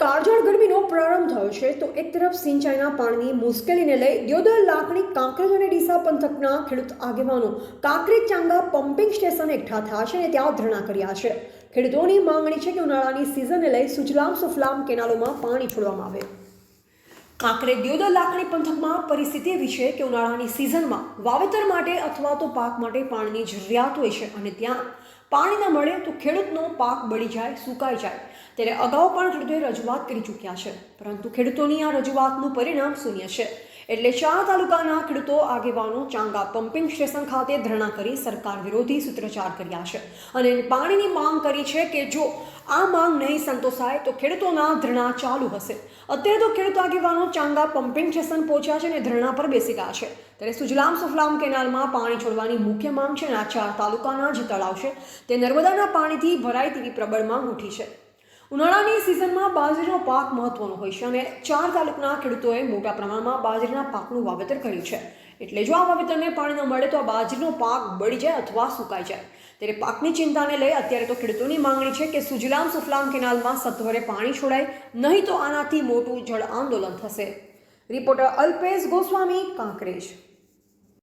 કાળઝાળ ગરમીનો પ્રારંભ થયો છે, તો એક તરફ સિંચાઈના પાણીની મુશ્કેલીને લઈ દિયોદર લાકડી કાંકરેજ અને ડીસા પંથકના ખેડૂત આગેવાનો કાંકરેજ ચાંગા પમ્પિંગ સ્ટેશન એકઠા થયા છે અને ત્યાં ધરણા કર્યા છે. ખેડૂતોની માંગણી છે કે ઉનાળાની સિઝનને લઈ સુજલામ સુફલામ કેનાલોમાં પાણી છોડવામાં આવે. કાંકરે દિયોદર લાખણી પંથકમાં પરિસ્થિતિ એવી છે કે ઉનાળાની સિઝનમાં વાવેતર માટે અથવા તો પાક માટે પાણીની જરૂરિયાત હોય છે અને ત્યાં પાણી ન મળે તો ખેડૂતનો પાક બળી જાય, સુકાઈ જાય. ત્યારે અગાઉ પણ ખેડૂતોએ રજૂઆત કરી ચૂક્યા છે. પરંતુ ખેડૂતોની આ રજૂઆતનું પરિણામ શૂન્ય છે. એટલે ચાર તાલુકાના ખેડૂતો આગેવાનો ચાંગા પમ્પિંગ સ્ટેશન ખાતે ધરણા કરી સરકાર વિરોધી સૂત્રોચ્ચાર કર્યા છે. અને પાણીની માંગ કરી છે કે જો આ માંગ નહીં સંતોષાય, તો ખેડૂતોના ધરણા ચાલુ હશે. અત્યારે તો ખેડૂત આગેવાનો ચાંગા પમ્પિંગ સ્ટેશન પહોંચ્યા છે અને ધરણા પર બેસી ગયા છે. ત્યારે સુજલામ સુફલામ કેનાલમાં પાણી છોડવાની મુખ્ય માંગ છે અને આ ચાર તાલુકાના જે તળાવ છે, તે નર્મદાના પાણીથી ભરાય તેવી પ્રબળ માંગ ઉઠી છે. ઉનાળાની સિઝનમાં બાજરીનો પાક મહત્વનો હોય છે અને ચાર તાલુકાના ખેડૂતોએ મોટા પ્રમાણમાં બાજરીના પાકનું વાવેતર કર્યું છે. એટલે જો આ વાવેતરને પાણી ન મળે તો આ બાજરીનો પાક બળી જાય અથવા સુકાઈ જાય. ત્યારે પાકની ચિંતાને લઈ અત્યારે તો ખેડૂતોની માંગણી છે કે સુજલામ સુફલામ કેનાલમાં સત્વરે પાણી છોડાય, નહીં તો આનાથી મોટું જળ આંદોલન થશે. રિપોર્ટર અલ્પેશ ગોસ્વામી, કાંકરેજ.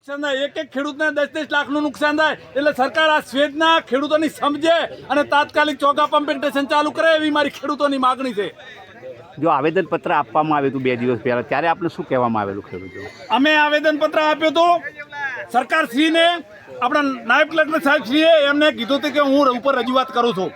નુકસાન એક એક ખેડૂતને દસ દસ લાખનું નુકસાન થાય. એટલે સરકાર આ સ્વેદના ખેડૂતોની સમજે અને તાત્કાલિક ચોગા પમ્પિંગ ચાલુ કરે એવી મારી ખેડૂતોની માગણી છે. જો આવેદનપત્ર આપવામાં આવ્યું હતું બે દિવસ પહેલા ત્યારે આપણે શું કહેવામાં આવેલું ખેડૂતો? અમે આવેદનપત્ર આપ્યું હતું. સરકારશ્રીને આપણા નાયબ કલેક્ટર સાહેબશ્રીએ એમને કીધું હતું કે હું ઉપર રજૂઆત કરું છું.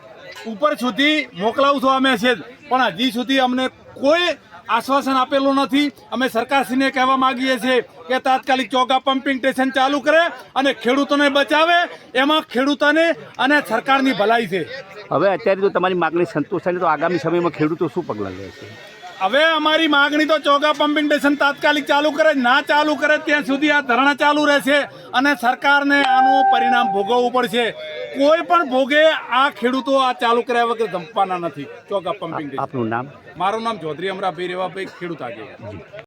ઉપર સુધી મોકલાવું છું અમે છે પણ હજી સુધી અમને કોઈ આશ્વાસન આપેલું નથી. અમે સરકારશ્રીને કહેવા માગીએ છીએ કે તાત્કાલિક ચોગા પમ્પિંગ સ્ટેશન ચાલુ કરે અને ખેડૂતોને બચાવે. એમાં ખેડૂતોને અને સરકારની ભલાઈ છે. હવે અત્યારે તો તમારી માગણી સંતોષાય તો આગામી સમયમાં ખેડૂતો શું પગલાં લેશે? હવે અમારી માગણી તો ચોગા પમ્પિંગ સ્ટેશન તાત્કાલિક ચાલુ કરે ના ચાલુ કરે ત્યાં સુધી આ ધરણા ચાલુ રહેશે અને સરકારને આનું પરિણામ ભોગવવું પડશે. કોઈ પણ ભોગે આ ખેડૂતો આ ચાલુ કર્યા વગર ધમવાના નથી. ચોગા પમ્પિંગ આપનું નામ? મારું નામ ચૌધરી અમરાભાઈ રેવાભાઈ ખેડૂત આગેવાન.